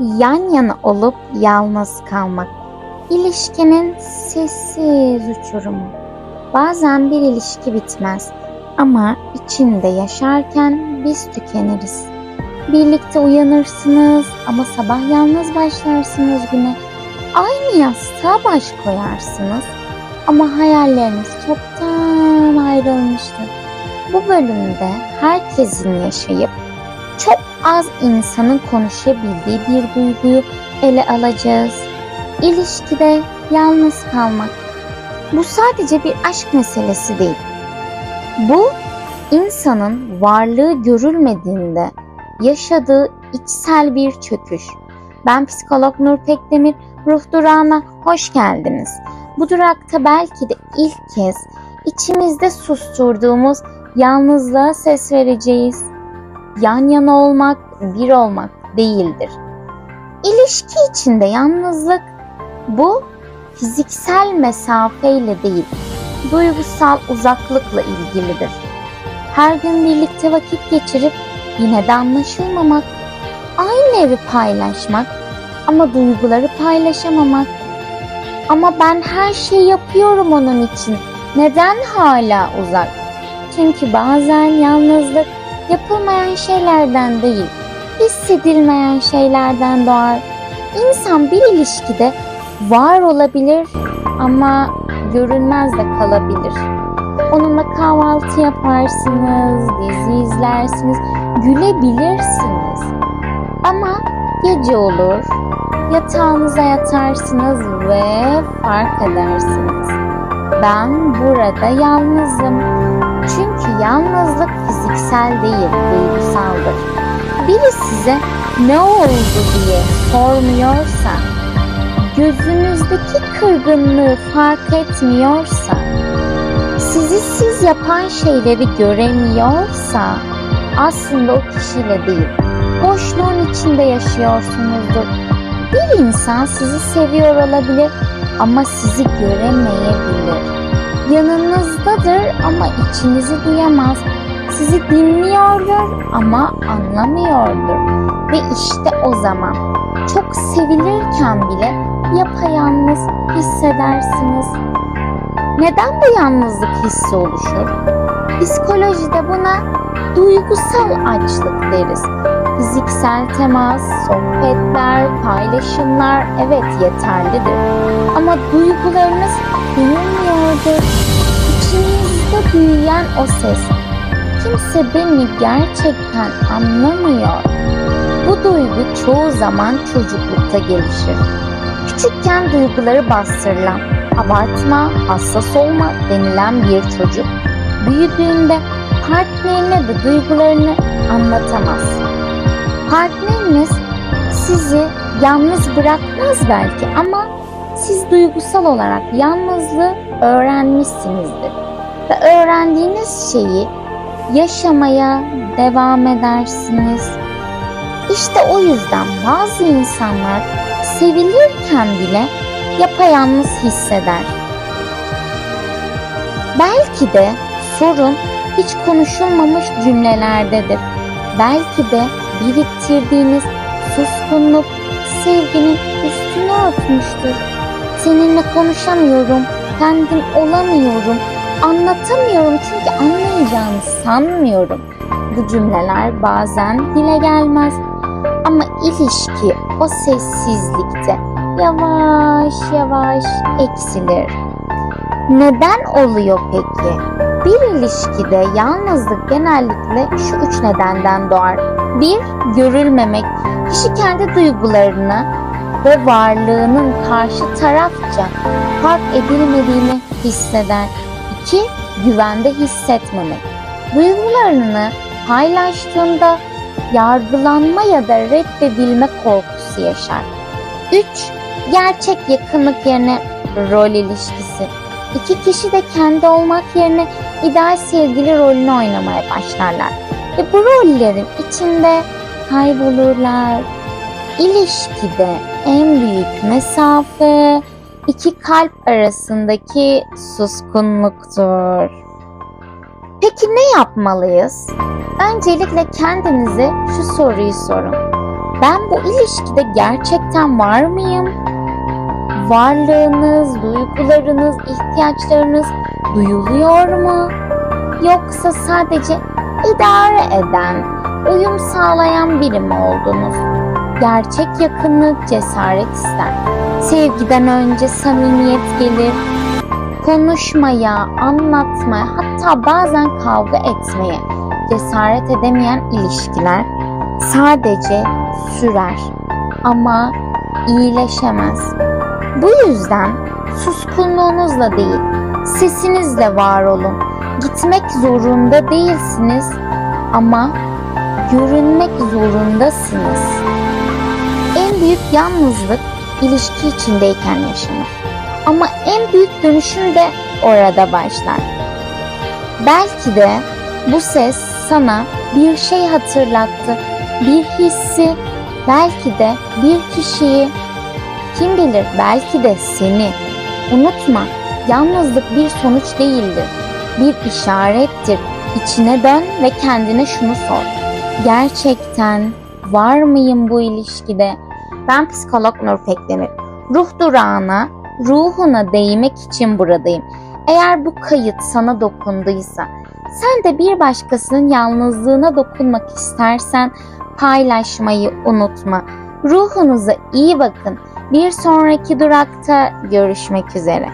yan yana olup yalnız kalmak. İlişkinin sessiz uçurumu. Bazen bir ilişki bitmez ama içinde yaşarken biz tükeniriz. Birlikte uyanırsınız ama sabah yalnız başlarsınız güne. Aynı yastığa baş koyarsınız ama hayalleriniz çoktan ayrılmıştır. Bu bölümde herkesin yaşayıp az insanın konuşabildiği bir duyguyu ele alacağız. İlişkide yalnız kalmak. Bu sadece bir aşk meselesi değil. Bu insanın varlığı görülmediğinde yaşadığı içsel bir çöküş. Ben psikolog Nur Pekdemir, Ruh Durağı'na hoş geldiniz. Bu durakta belki de ilk kez içimizde susturduğumuz yalnızlığa ses vereceğiz. Yan yana olmak, bir olmak değildir. İlişki içinde yalnızlık bu fiziksel mesafeyle değil, duygusal uzaklıkla ilgilidir. Her gün birlikte vakit geçirip yine de anlaşılmamak, aynı evi paylaşmak ama duyguları paylaşamamak. Ama ben her şeyi yapıyorum onun için. Neden hala uzak? Çünkü bazen yalnızlık yapılmayan şeylerden değil, hissedilmeyen şeylerden doğar. İnsan bir ilişkide var olabilir ama görünmez de kalabilir. Onunla kahvaltı yaparsınız, dizi izlersiniz, gülebilirsiniz. Ama gece olur, yatağınıza yatarsınız ve fark edersiniz. Ben burada yalnızım. Çünkü yalnızlık fiziksel değil, duygusaldır. Biri size ne oldu diye sormuyorsa, gözünüzdeki kırgınlığı fark etmiyorsa, sizi siz yapan şeyleri göremiyorsa aslında o kişiyle değil, boşluğun içinde yaşıyorsunuzdur. Bir insan sizi seviyor olabilir ama sizi göremeyebilir. Yanınızdadır ama içinizi duyamaz. Sizi dinliyordur ama anlamıyordur. Ve işte o zaman çok sevilirken bile yapayalnız hissedersiniz. Neden bu yalnızlık hissi oluşur? Psikolojide buna duygusal açlık deriz. Fiziksel temas, sohbetler, paylaşımlar evet yeterlidir. Ama duygularınız duyulmuyordur. İçinizde büyüyen o ses. Kimse beni gerçekten anlamıyor. Bu duygu çoğu zaman çocuklukta gelişir. Küçükken duyguları bastırılan, abartma, hassas olma denilen bir çocuk büyüdüğünde partnerine de duygularını anlatamaz. Partneriniz sizi yalnız bırakmaz belki ama siz duygusal olarak yalnızlığı öğrenmişsinizdir. Ve öğrendiğiniz şeyi yaşamaya devam edersiniz. İşte o yüzden bazı insanlar sevilirken bile yapayalnız hisseder. Belki de sorun hiç konuşulmamış cümlelerdedir. Belki de biriktirdiğiniz suskunluk sevginin üstünü örtmüştür. Seninle konuşamıyorum, kendim olamıyorum, anlatamıyorum çünkü anlayacağını sanmıyorum. Bu cümleler bazen dile gelmez ama ilişki o sessizlikte yavaş yavaş eksilir. Neden oluyor peki? Bir ilişkide yalnızlık genellikle şu üç nedenden doğar. Bir, görülmemek. Kişi kendi duygularını ve varlığının karşı tarafça fark edilmediğini hisseder. İki, güvende hissetmemek. Duygularını paylaştığında yargılanma ya da reddedilme korkusu yaşar. 3. Gerçek yakınlık yerine rol ilişkisi. İki kişi de kendi olmak yerine ideal sevgili rolünü oynamaya başlarlar. Ve bu rollerin içinde kaybolurlar. İlişkide en büyük mesafe iki kalp arasındaki suskunluktur. Peki ne yapmalıyız? Öncelikle kendinize şu soruyu sorun. Ben bu ilişkide gerçekten var mıyım? Varlığınız, duygularınız, ihtiyaçlarınız duyuluyor mu? Yoksa sadece idare eden, uyum sağlayan biri mi oldunuz? Gerçek yakınlık cesaret ister. Sevgiden önce samimiyet gelir. Konuşmaya, anlatmaya, hatta bazen kavga etmeye cesaret edemeyen ilişkiler sadece sürer ama iyileşemez. Bu yüzden suskunluğunuzla değil, sesinizle var olun. Gitmek zorunda değilsiniz ama görünmek zorundasınız. En büyük yalnızlık ilişki içindeyken yaşanır. Ama en büyük dönüşüm de orada başlar. Belki de bu ses sana bir şey hatırlattı, bir hissi, belki de bir kişiyi, kim bilir belki de seni. Unutma, yalnızlık bir sonuç değildir, bir işarettir. İçine dön ve kendine şunu sor. Gerçekten var mıyım bu ilişkide? Ben psikolog Nur Pekdemir. Ruh durağına, ruhuna değmek için buradayım. Eğer bu kayıt sana dokunduysa, sen de bir başkasının yalnızlığına dokunmak istersen paylaşmayı unutma. Ruhunuza iyi bakın. Bir sonraki durakta görüşmek üzere.